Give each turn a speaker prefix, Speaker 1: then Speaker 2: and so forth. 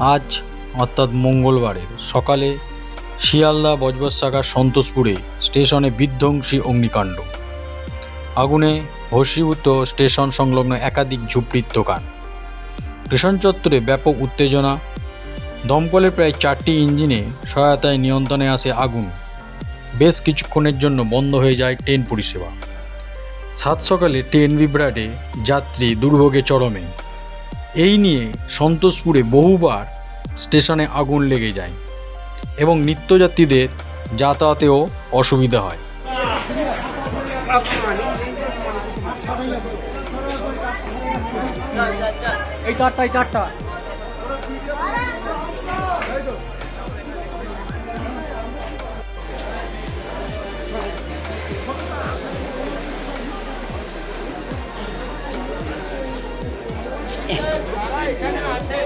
Speaker 1: আজ, অর্থাৎ মঙ্গলবারের সকালে শিয়ালদা বজবজ শাখার সন্তোষপুরে স্টেশনে বিধ্বংসী অগ্নিকাণ্ড। আগুনে ভস্মীভূত স্টেশন সংলগ্ন একাধিক ঝুপড়ির দোকান। স্টেশন চত্বরে ব্যাপক উত্তেজনা। দমকলের প্রায় চারটি ইঞ্জিনে সহায়তায় নিয়ন্ত্রণে আসে আগুন। বেশ কিছুক্ষণের জন্য বন্ধ হয়ে যায় ট্রেন পরিষেবা। সাত সকালে ট্রেন বিভ্রাটে যাত্রী দুর্ভোগে চরমে। এই নিয়ে সন্তোষপুরে বহুবার স্টেশনে আগুন লেগে যায় এবং নিত্যযাত্রীদের যাতায়াতেও অসুবিধা হয়।
Speaker 2: এই চারটা এই চারটা। এখানে আছে।